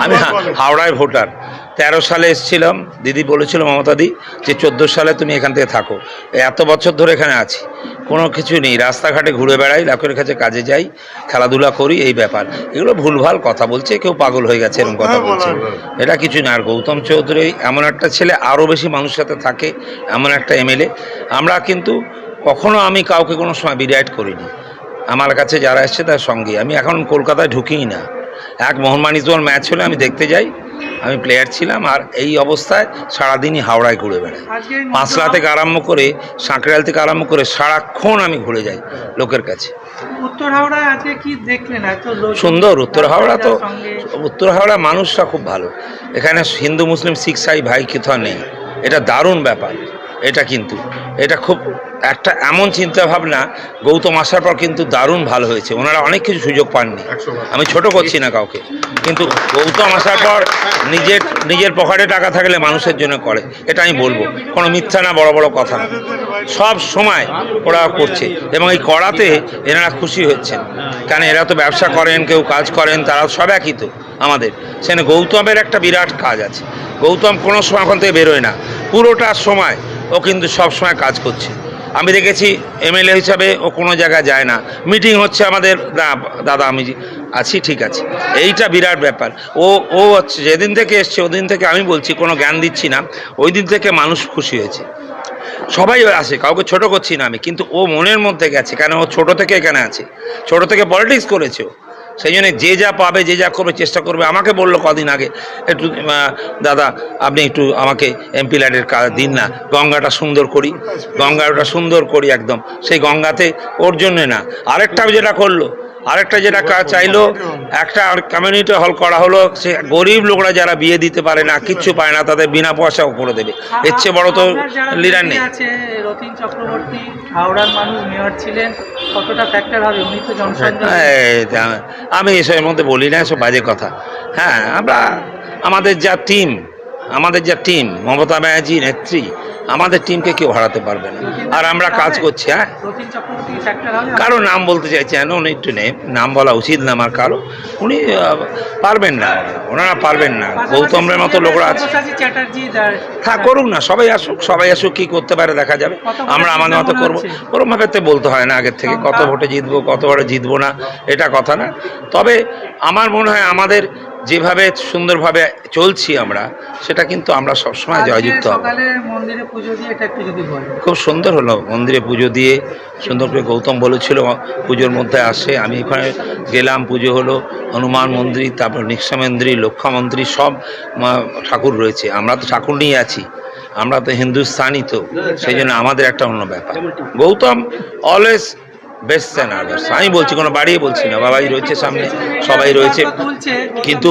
আমি হাওড়ায় ভোটার। তেরো সালে এসেছিলাম দিদি বলেছিল মমতাদি যে চোদ্দ সালে তুমি এখান থেকে থাকো। এত বছর ধরে এখানে আছি। কোনো কিছু নেই রাস্তাঘাটে ঘুরে বেড়াই লোকের কাছে কাজে যাই খেলাধুলা করি এই ব্যাপার। এগুলো ভুলভাল কথা বলছে কেউ পাগল হয়ে গেছে এরকম কথা বলছে। এটা কিছু না। আর গৌতম চৌধুরী এমন একটা ছেলে আরও বেশি মানুষের সাথে থাকে এমন একটা এমএলএ। আমরা কিন্তু কখনো আমি কাউকে কোনো সময় বিরাইট করিনি। আমার কাছে যারা এসছে তার সঙ্গে। আমি এখন কলকাতায় ঢুকিই না। এক মোহনবাণী তোমার ম্যাচ হলে আমি দেখতে যাই। আমি প্লেয়ার ছিলাম আর এই অবস্থায় সারাদিনই হাওড়ায় ঘুরে বেড়াই। পাঁচলা থেকে আরম্ভ করে সাঁকড়াল থেকে আরম্ভ করে সারাক্ষণ আমি ঘুরে যাই লোকের কাছে। উত্তর হাওড়ায় আজকে কি দেখলেন? এত সুন্দর উত্তর হাওড়া তো উত্তর হাওড়া মানুষরা খুব ভালো। এখানে হিন্দু মুসলিম শিখ সাই ভাই কোথাও নেই। এটা দারুণ ব্যাপার। এটা কিন্তু এটা খুব একটা এমন চিন্তা ভাবনা গৌতম আসার পর কিন্তু দারুণ ভালো হয়েছে। ওনারা অনেক কিছু সুযোগ পাননি। আমি ছোট করছি না কাউকে। কিন্তু গৌতম আসার পর নিজের নিজের পকেটে টাকা থাকলে মানুষের জন্য করে। এটা আমি বলব। কোনো মিথ্যা না বড় বড় কথা না। সব সময় ওরা করছে। এবং এই করাতে এনারা খুশি হচ্ছেন। কারণ এরা তো ব্যবসা করেন কেউ কাজ করেন তারা সব একই তো আমাদের। সেখানে গৌতমের একটা বিরাট কাজ আছে। গৌতম কোনো সময় ওখান থেকে বেরোয় না। পুরোটা সময় ও কিন্তু সব সময় কাজ করছে। আমি দেখেছি এমএলএ হিসাবে ও কোনো জায়গায় যায় না। মিটিং হচ্ছে আমাদের দাদা, আমি আছি, ঠিক আছে। এইটা বিরাট ব্যাপার। ও ও হচ্ছে, যেদিন থেকে এসছে, ওদিন থেকে আমি বলছি, কোনো জ্ঞান দিচ্ছি না। ওই দিন থেকে মানুষ খুশি হয়েছে। সবাই আসে, কাউকে ছোট করছি না আমি, কিন্তু ও মনের মধ্যে গেছে, কেন ও ছোট থেকে এখানে আছে? ছোট থেকে পলিটিক্স করেছে ও। সেই জন্য যে যা পাবে, যে যা করবে, চেষ্টা করবে। আমাকে বলল কদিন আগে, একটু দাদা, আপনি একটু আমাকে এমপি ল্যাডের কাজ দিন না। গঙ্গাটা সুন্দর করি, গঙ্গাটা সুন্দর করি একদম। সেই গঙ্গাতে ওর জন্যে না। আরেকটা যেটা করল আরেকটা যেটা চাইলো একটা কমিউনিটি হল করা হলো সে গরিব লোকরা যারা বিয়ে দিতে পারে না কিচ্ছু পায় না তাদের বিনা পয়সা করে দেবে। এর চেয়ে বড় তো লিডার নেই। আছে রতিন চক্রবর্তী হাওড়ার মানুষ মেয়র ছিলেন কতটা ফ্যাক্টর হবে? উনি তো জনসংখ্যা এই যা- আমি এসবের মধ্যে বলি না এসব বাজে কথা। হ্যাঁ আমরা আমাদের যা টিম আমাদের যা টিম মমতা ব্যানার্জি নেত্রী আমাদের টিমকে কেউ হারাতে পারবে না। আর আমরা কাজ করছি হ্যাঁ? কারও নাম বলতে চাইছি না উনি একটু নেই। নাম বলা উচিত না আমার কারও। উনি পারবেন না। ওনারা পারবেন না। গৌতমের মতো লোকরা আছে। হ্যাঁ করুক না সবাই আসুক সবাই আসুক কি করতে পারে দেখা যাবে। আমরা আমাদের মতো করব। মনে হচ্ছে? ওরম ভাবে তো বলতে হয় না আগের থেকে কত ভোটে জিতবো কত ভোটে জিতবো না এটা কথা না। তবে আমার মনে হয় আমাদের যেভাবে সুন্দরভাবে চলছি আমরা সেটা কিন্তু আমরা সবসময় জয়যুক্ত হব। খুব সুন্দর হলো মন্দিরে পুজো দিয়ে। সুন্দর করে গৌতম বলেছিল পুজোর মধ্যে আসে। আমি ওখানে গেলাম পুজো হলো হনুমান মন্দির তারপর নিঃসা মন্দির লক্ষা মন্দির সব ঠাকুর রয়েছে। আমরা তো ঠাকুর নিয়ে আছি। আমরা তো হিন্দুস্তানি তো সেই জন্য আমাদের একটা অন্য ব্যাপার। গৌতম অলওয়েজ সেন আদার্স আমি বলছি কোনো বাড়িয়ে বলছি না। বাবাই রয়েছে সামনে সবাই রয়েছে। কিন্তু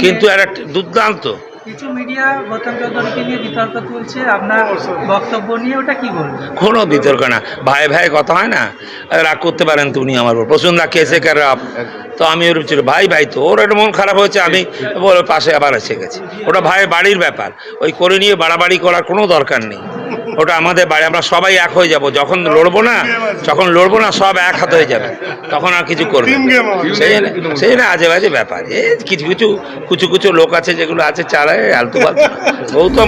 কিন্তু একটা দুর্দান্ত। কিছু মিডিয়া গৌতম চৌধুরীকে নিয়ে বিতর্ক তুলছে। আপনার বক্তব্য নিয়ে ওটা কি বলবেন? কোনো বিতর্ক না। ভাই ভাই কথা হয় না? রাগ করতে পারেন তো উনি আমার উপর। প্রচুর রাগ কেসে কার রাগ? তো আমি ওর ছিল। ভাই ভাই তো ওর একটা মন খারাপ হয়েছে আমি বলে পাশে আবার এসে গেছি। ওটা ভাই বাড়ির ব্যাপার। ওই করে নিয়ে বাড়াবাড়ি করার কোনো দরকার নেই। ওটা আমাদের বাড়ি আমরা সবাই এক হয়ে যাব। যখন লড়বো না যখন লড়বো না সব এক হাত হয়ে যাবে। তখন আর কিছু করবে না। সেই না সেই জন্য আজে বাজে ব্যাপার। এই কিছু কিছু কুচু কুচু লোক আছে যেগুলো আছে চালায় আলতু ফালতু গৌতম